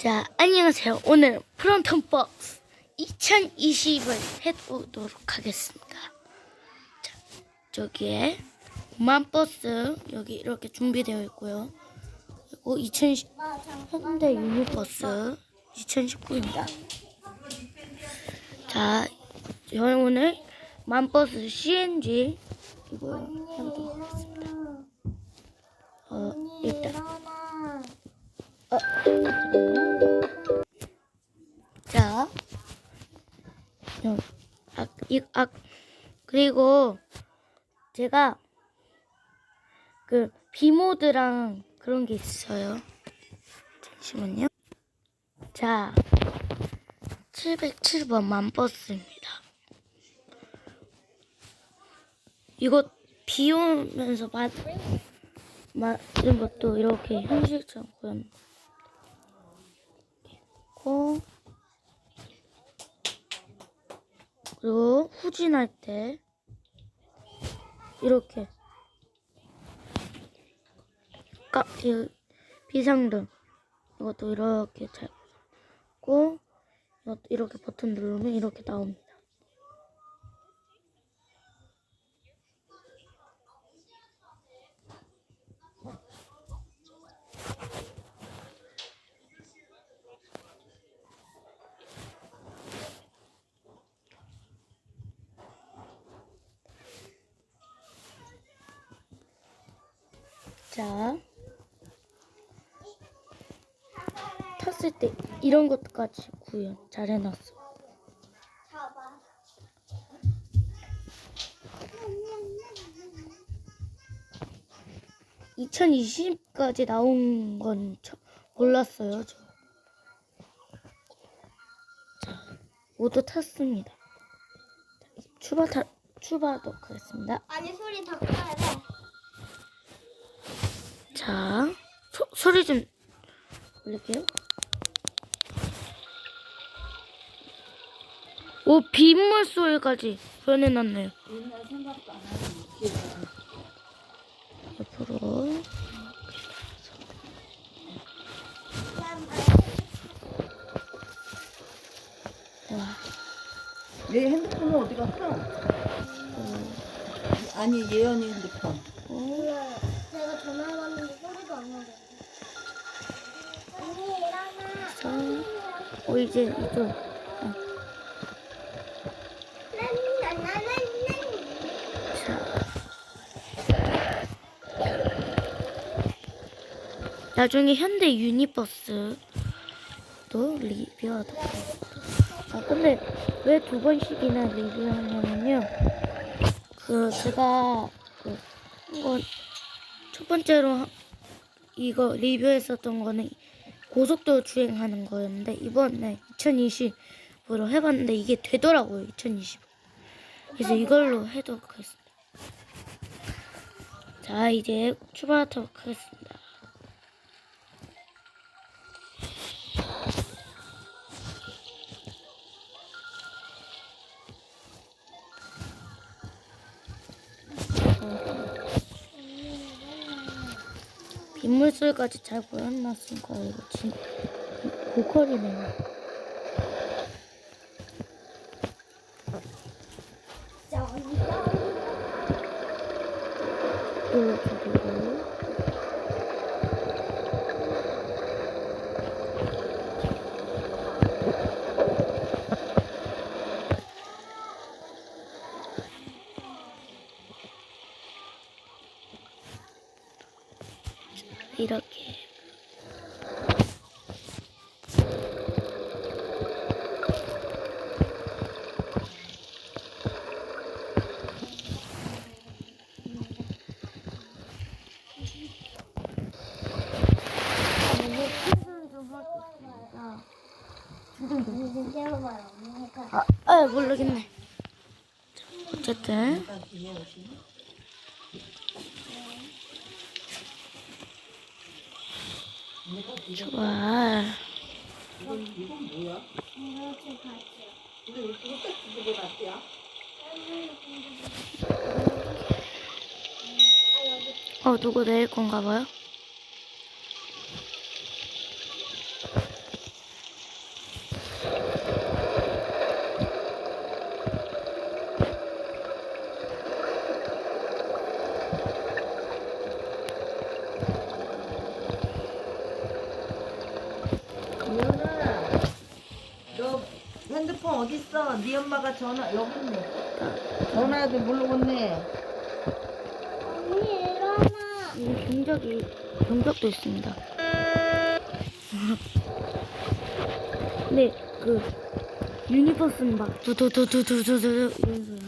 자, 안녕하세요. 오늘 프론턴 박스 2020을 해보도록 하겠습니다. 자, 저기에 만버스 여기 이렇게 준비되어 있고요. 그리고 2010 현대 유니버스 2019입니다. 자, 저희 오늘 만버스 CNG 이거 해보도록 하겠습니다. 어, 일단 어, 잠깐 아, 그리고 제가 그 비모드랑 그런 게 있어요. 잠시만요. 자, 707번 만버스입니다. 이거 비 오면서 맞, 맞은 것도 이렇게 현실처럼 보였는데. 있고 그리고 후진할 때 이렇게 까, 이 비상등 이것도 이렇게 잘 보고 이것도 이렇게 버튼 누르면 이렇게 나옵니다. 자 탔을 때 이런 것까지 구현 잘 해놨어. 잡아. 2020까지 나온 건 저, 몰랐어요. 저. 자, 모두 탔습니다. 자, 출발 타, 출발하도록 하겠습니다. 아니 소리 더 커야 돼. 자, 소, 소리 좀 올릴게요. 오, 빗물 소리까지 변해놨네요. 옆으로. 와, 얘 핸드폰은 어디 갔어? 아니 예언이 핸드폰. 내가 전화 왔는데 소리도 안 나게. 언니 일어나. 자, 어, 이제 이쪽. 나중에 현대 유니버스도 리뷰하도록 하겠습니다. 아, 근데 왜 두 번씩이나 리뷰하냐면요. 그, 제가, 그, 한번, 첫 번째로 하- 이거 리뷰했었던 거는 고속도로 주행하는 거였는데, 이번에 2020으로 해봤는데 이게 되더라고요, 2020. 그래서 이걸로 해도록 하겠습니다. 자, 이제 출발하도록 하겠습니다. 빗물소리까지 잘 보여놨으니까 이거 진 고퀄이네요. 이렇게 되고 이렇게 오늘 퀴즈를 좀 하겠습니다. 무슨 깨워봐요. 언니가. 아, 아 모르겠네. 자, 어쨌든 좋아. 어 누구 내릴 건가 봐요? 어딨어? 네 엄마가 전화 여기 있네. 전화도 모르겠네. 언니 일어나. 이 경적이 경적도 있습니다. 근데 그 유니버스는 막 두두두두두두두 소리.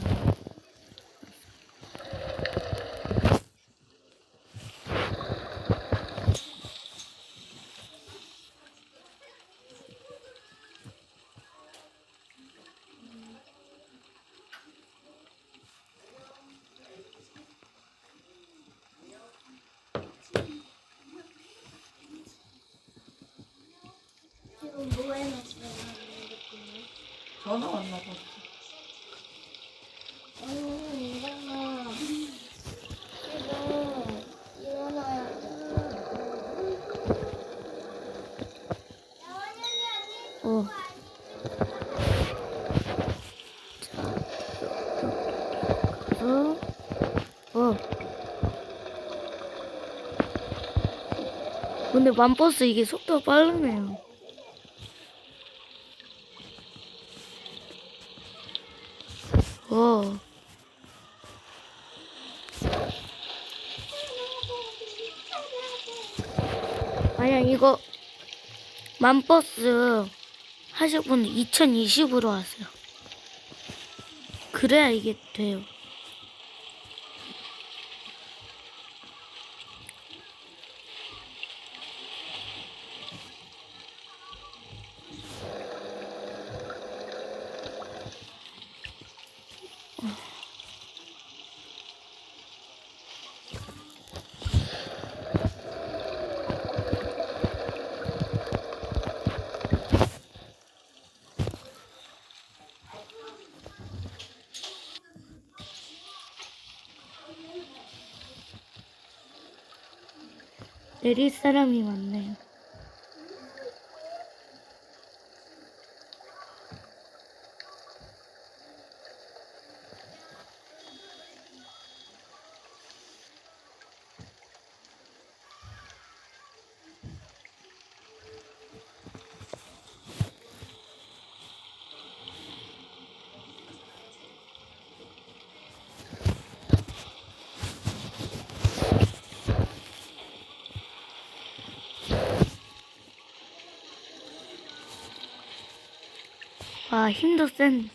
전화 왔나 봐. 어, 어. 근데 맘버스 이게 속도가 빠르네요. 아니야 이거 맘버스 하실 분은 2020으로 하세요. 그래야 이게 돼요. 내릴 사람이 많네요. 와, 힘도 센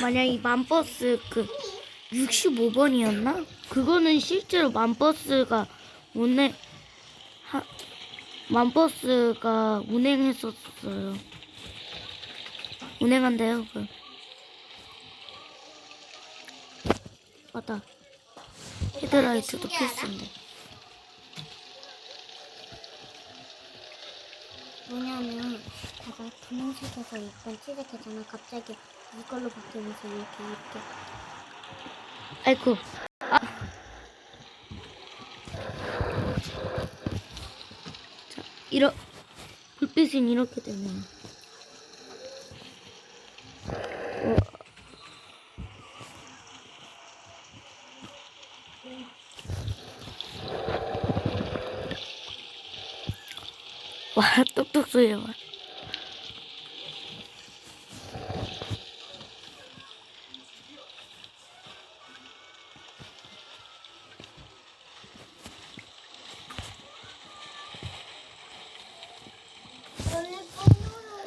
만약 이 맘버스 그 65번이었나? 그거는 실제로 맘버스가 운행 하, 맘버스가 운행했었어요. 운행한대요. 그. 맞다. 헤드라이트도 필수인데. 뭐냐면 분홍색에서 있던 칠색했잖아 갑자기 이걸로 바뀌면서 이렇게 이렇게 아이고. 아. 자, 이러 불빛은 이렇게 되면. 어. 와, 똑똑 소리 봐. 오늘 뽕으로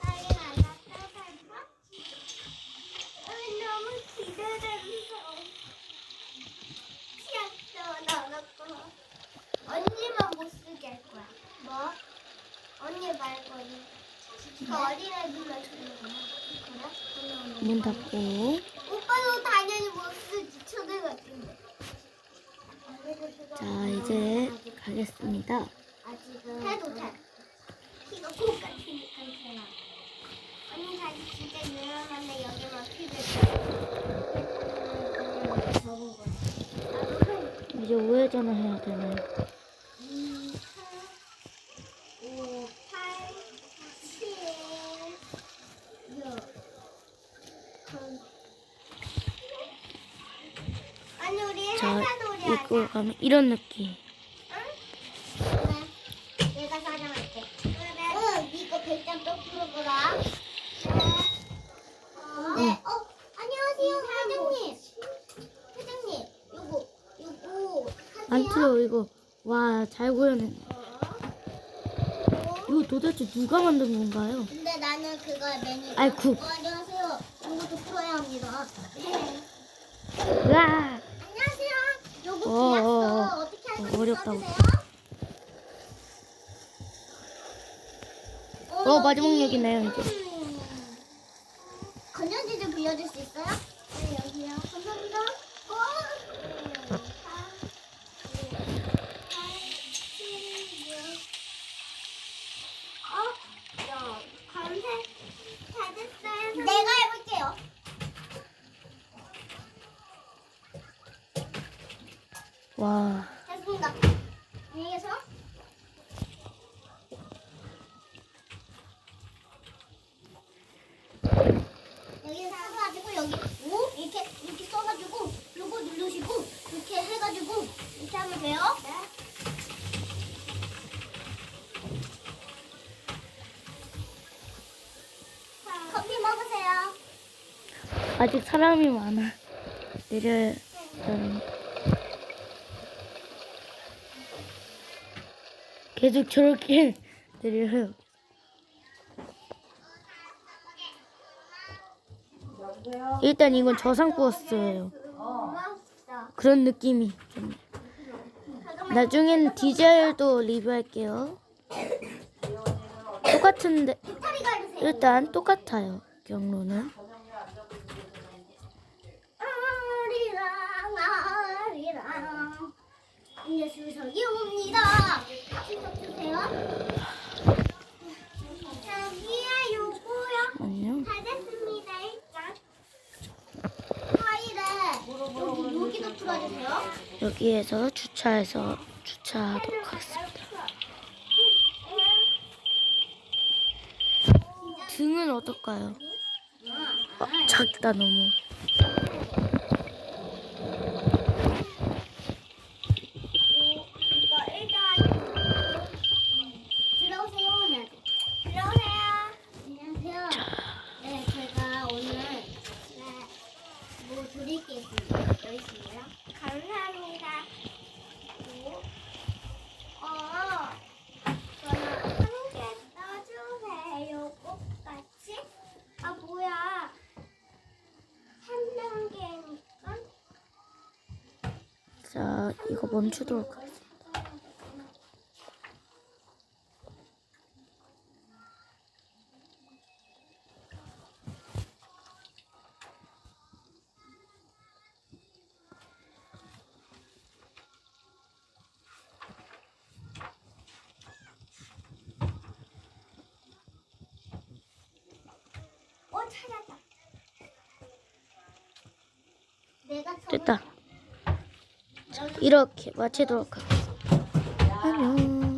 빨리 나갔다 살까? 너무 기대되면서 피했어 나갔고 언니만 못 쓰게 할 거야 뭐? 언니 말고 그 어린애들만 주는 거야 그래? 언니, 언니. 문 닫고. 오빠도 당연히 못 쓰지 초등학생인데 자, 이제 가겠습니다. 아직은 해도 돼. 이거 꼭 같으니까 괜찮아. 언니 다시 진짜 유명한데 피를 접은 거야. 나도 이제 우회전을 해야 되나요? 2, 4, 5, 8, 7, 6. 아니 우리 자, 회사 놀이 하자. 이거 가면 이런 느낌. 그래. 내가 사장할게. 응, 이거 백장 또 풀어보라. 네. 어, 안녕하세요, 회장님. 회장님, 요거, 요거 안. 틀어 이거. 와, 잘 구현했네. 어. 이거 도대체 누가 만든 건가요? 근데 나는 그거 매니저. 아이쿠. 어, 안녕하세요. 이것도 풀어야 합니다. 네. 으아! 안녕하세요. 요거 어, 비약서 어, 어. 할 어. 어, 마지막 얘기네요, 이제. 음. 건전지 좀 빌려줄 수 있어요? 네, 여기요. 감사합니다. 어? 어? 야, 감사. 다 됐어요. 내가 해볼게요. 와, 됐 습니다. 안녕히 계세요. 여기 써가지고 여기 오 이렇게 이렇게 써가지고 요거 누르시고 이렇게 해가지고 이렇게 하면 돼요. 네. 커피 먹으세요. 아직 사람이 많아. 내려야 되는. 계속 저렇게 내려요. 일단 이건 저상버스예요. 그런 느낌이 좀. 나중에는 디젤도 리뷰할게요. 똑같은데. 일단 똑같아요. 경로는. 이제 수석이 옵니다. 수석 주세요. 여기에 요거요. 안녕. 다 됐습니다. 일단 파일에 여기 여기도 풀어주세요. 여기에서 주차해서 주차하도록 하겠습니다. 등은 어떨까요? 어, 작다 너무. 이거 일단 들어오세요 해야지. 들어오세요. 안녕하세요. 네, 제가 오늘 네, 뭐 드릴 게 있습니다. 여기 있습니다. 감사합니다. 그리고 어, 저는 한개 떠주세요. 꽃같이. 아 뭐야? 한 단계니까. 자, 이거 멈추도록 하겠습니다. 어 됐다. 자, 이렇게 마치도록 하겠습니다. 안녕.